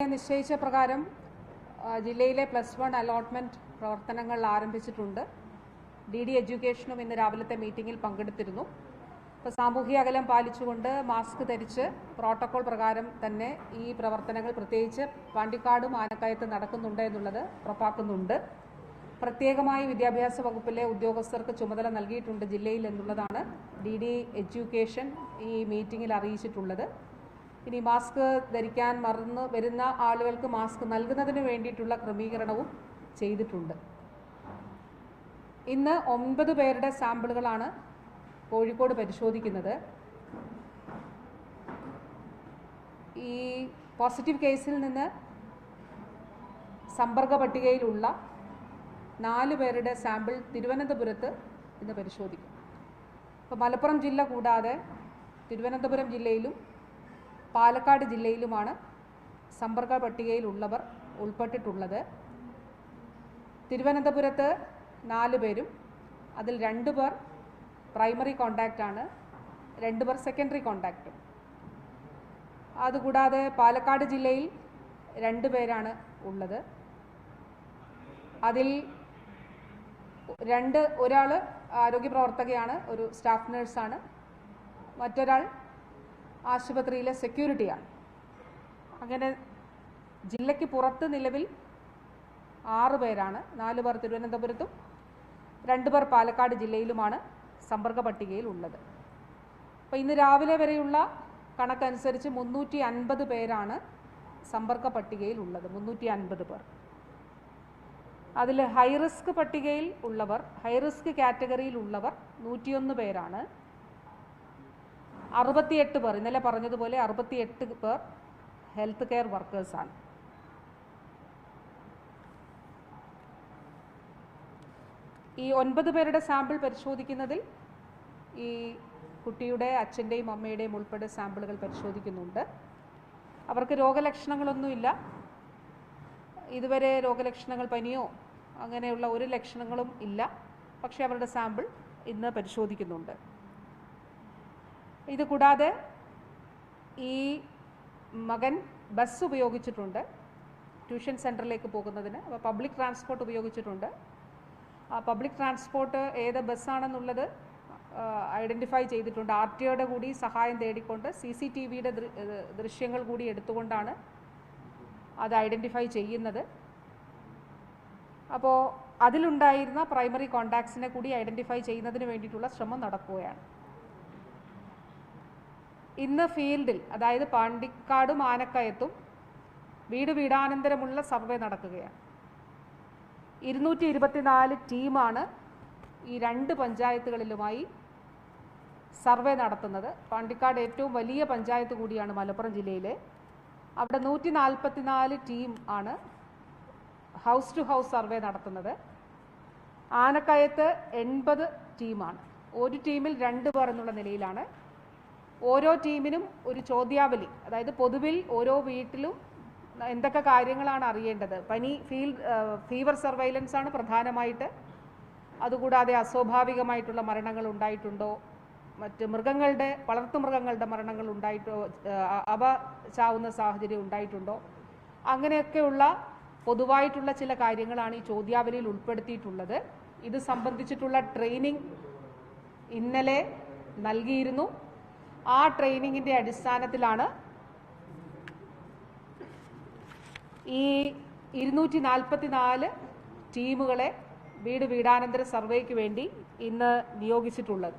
നിശ്ചയിച്ച പ്രകാരം ജില്ലയിലെ പ്ലസ് വൺ അലോട്ട്മെന്റ് പ്രവർത്തനങ്ങൾ ആരംഭിച്ചിട്ടുണ്ട്. ഡി ഡി എഡ്യൂക്കേഷനും ഇന്ന് രാവിലത്തെ മീറ്റിംഗിൽ പങ്കെടുത്തിരുന്നു. ഇപ്പോൾ സാമൂഹിക അകലം പാലിച്ചുകൊണ്ട് മാസ്ക് ധരിച്ച് പ്രോട്ടോകോൾ പ്രകാരം തന്നെ ഈ പ്രവർത്തനങ്ങൾ പ്രത്യേകിച്ച് പാണ്ടിക്കാടും ആനക്കയത്ത് നടക്കുന്നുണ്ട് എന്നുള്ളത് ഉറപ്പാക്കുന്നുണ്ട്. പ്രത്യേകമായി വിദ്യാഭ്യാസ വകുപ്പിലെ ഉദ്യോഗസ്ഥർക്ക് ചുമതല നൽകിയിട്ടുണ്ട് ജില്ലയിൽ എന്നുള്ളതാണ് ഡി ഡി എഡ്യൂക്കേഷൻ ഈ മീറ്റിംഗിൽ അറിയിച്ചിട്ടുള്ളത്. ഇനി മാസ്ക് ധരിക്കാൻ മറന്ന് വരുന്ന ആളുകൾക്ക് മാസ്ക് നൽകുന്നതിന് വേണ്ടിയിട്ടുള്ള ക്രമീകരണവും ചെയ്തിട്ടുണ്ട്. ഇന്ന് ഒൻപത് പേരുടെ സാമ്പിളുകളാണ് കോഴിക്കോട് പരിശോധിക്കുന്നത്. ഈ പോസിറ്റീവ് കേസിൽ നിന്ന് സമ്പർക്ക പട്ടികയിലുള്ള നാല് പേരുടെ സാമ്പിൾ തിരുവനന്തപുരത്ത് ഇന്ന് പരിശോധിക്കും. അപ്പോൾ മലപ്പുറം ജില്ല കൂടാതെ തിരുവനന്തപുരം ജില്ലയിലും പാലക്കാട് ജില്ലയിലുമാണ് സമ്പർക്ക പട്ടികയിലുള്ളവർ ഉൾപ്പെട്ടിട്ടുള്ളത്. തിരുവനന്തപുരത്ത് നാല് പേരും അതിൽ രണ്ട് പേർ പ്രൈമറി കോണ്ടാക്റ്റാണ് രണ്ട് പേർ സെക്കൻഡറി കോണ്ടാക്റ്റും അതുകൂടാതെ പാലക്കാട് ജില്ലയിൽ രണ്ട് പേരാണ് ഉള്ളത്. അതിൽ രണ്ട് ഒരാൾ ആരോഗ്യ പ്രവർത്തകയാണ് ഒരു സ്റ്റാഫ് നേഴ്സാണ്. മറ്റൊരാൾ ആശുപത്രിയിലെ സെക്യൂരിറ്റിയാണ്. അങ്ങനെ ജില്ലയ്ക്ക് പുറത്ത് നിലവിൽ ആറ് പേരാണ്. നാല് പേർ തിരുവനന്തപുരത്തും രണ്ട് പേർ പാലക്കാട് ജില്ലയിലുമാണ് സമ്പർക്ക പട്ടികയിൽ ഉള്ളത്. അപ്പോൾ ഇന്ന് രാവിലെ വരെയുള്ള കണക്കനുസരിച്ച് മുന്നൂറ്റി അൻപത് പേരാണ് സമ്പർക്ക പട്ടികയിൽ ഉള്ളത്. മുന്നൂറ്റി അൻപത് പേർ. അതിൽ ഹൈറിസ്ക് പട്ടികയിൽ ഉള്ളവർ ഹൈറിസ്ക് കാറ്റഗറിയിൽ ഉള്ളവർ നൂറ്റിയൊന്ന് പേരാണ് അറുപത്തിയെട്ട് പേർ ഇന്നലെ പറഞ്ഞതുപോലെ അറുപത്തിയെട്ട് പേർ ഹെൽത്ത് കെയർ വർക്കേഴ്സാണ് ഈ ഒൻപത് പേരുടെ സാമ്പിൾ പരിശോധിക്കുന്നതിൽ ഈ കുട്ടിയുടെ അച്ഛന്റെയും അമ്മയുടെയും ഉൾപ്പെടെ സാമ്പിളുകൾ പരിശോധിക്കുന്നുണ്ട്. അവർക്ക് രോഗലക്ഷണങ്ങളൊന്നുമില്ല. ഇതുവരെ രോഗലക്ഷണങ്ങൾ പനിയോ അങ്ങനെയുള്ള ഒരു ലക്ഷണങ്ങളും ഇല്ല. പക്ഷേ അവരുടെ സാമ്പിൾ ഇന്ന് പരിശോധിക്കുന്നുണ്ട്. ഇത് കൂടാതെ ഈ മകൻ ബസ് ഉപയോഗിച്ചിട്ടുണ്ട്. ട്യൂഷൻ സെന്ററിലേക്ക് പോകുന്നതിന്. അപ്പോൾ പബ്ലിക് ട്രാൻസ്പോർട്ട് ഉപയോഗിച്ചിട്ടുണ്ട്. ആ പബ്ലിക് ട്രാൻസ്പോർട്ട് ഏത് ബസ്സാണെന്നുള്ളത് ഐഡന്റിഫൈ ചെയ്തിട്ടുണ്ട്. ആർ ടി ഒയുടെ കൂടി സഹായം തേടിക്കൊണ്ട് സി സി ടി വിയുടെ ദൃശ്യങ്ങൾ കൂടി എടുത്തുകൊണ്ടാണ് അത് ഐഡന്റിഫൈ ചെയ്യുന്നത്. അപ്പോൾ അതിലുണ്ടായിരുന്ന പ്രൈമറി കോണ്ടാക്ട്സിനെ കൂടി ഐഡന്റിഫൈ ചെയ്യുന്നതിന് വേണ്ടിയിട്ടുള്ള ശ്രമം നടക്കുകയാണ്. ഇന്ന് ഫീൽഡിൽ അതായത് പാണ്ടിക്കാടും ആനക്കയത്തും വീട് വീടാനന്തരമുള്ള സർവേ നടക്കുകയാണ്. ഇരുന്നൂറ്റി ഇരുപത്തിനാല് ടീമാണ് ഈ രണ്ട് പഞ്ചായത്തുകളിലുമായി സർവേ നടത്തുന്നത്. പാണ്ടിക്കാട് ഏറ്റവും വലിയ പഞ്ചായത്ത് കൂടിയാണ് മലപ്പുറം ജില്ലയിലെ. അവിടെ നൂറ്റി നാൽപ്പത്തിനാല് ടീം ആണ് ഹൗസ് ടു ഹൗസ് സർവേ നടത്തുന്നത്. ആനക്കയത്ത് എൺപത് ടീമാണ്. ഒരു ടീമിൽ രണ്ട് പേർ എന്നുള്ള നിലയിലാണ്. ഓരോ ടീമിനും ഒരു ചോദ്യാവലി. അതായത് പൊതുവിൽ ഓരോ വീട്ടിലും എന്തൊക്കെ കാര്യങ്ങളാണ് അറിയേണ്ടത്? പനി ഫീൽഡ് ഫീവർ സർവൈലൻസ് ആണ് പ്രധാനമായിട്ട്. അതുകൂടാതെ അസ്വാഭാവികമായിട്ടുള്ള മരണങ്ങൾ ഉണ്ടായിട്ടുണ്ടോ? മറ്റ് മൃഗങ്ങളുടെ വളർത്തു മൃഗങ്ങളുടെ മരണങ്ങൾ ഉണ്ടായിട്ടോ അവ ചാവുന്ന സാഹചര്യം ഉണ്ടായിട്ടുണ്ടോ? അങ്ങനെയൊക്കെയുള്ള പൊതുവായിട്ടുള്ള ചില കാര്യങ്ങളാണ് ഈ ചോദ്യാവലിയിൽ ഉൾപ്പെടുത്തിയിട്ടുള്ളത്. ഇത് സംബന്ധിച്ചിട്ടുള്ള ട്രെയിനിങ് ഇന്നലെ നൽകിയിരുന്നു. ആ ട്രെയിനിങ്ങിന്റെ അടിസ്ഥാനത്തിലാണ് ഈ ഇരുന്നൂറ്റി നാൽപ്പത്തി നാല് ടീമുകളെ വീട് വീടാനന്തര സർവേക്ക് വേണ്ടി ഇന്ന് നിയോഗിച്ചിട്ടുള്ളത്.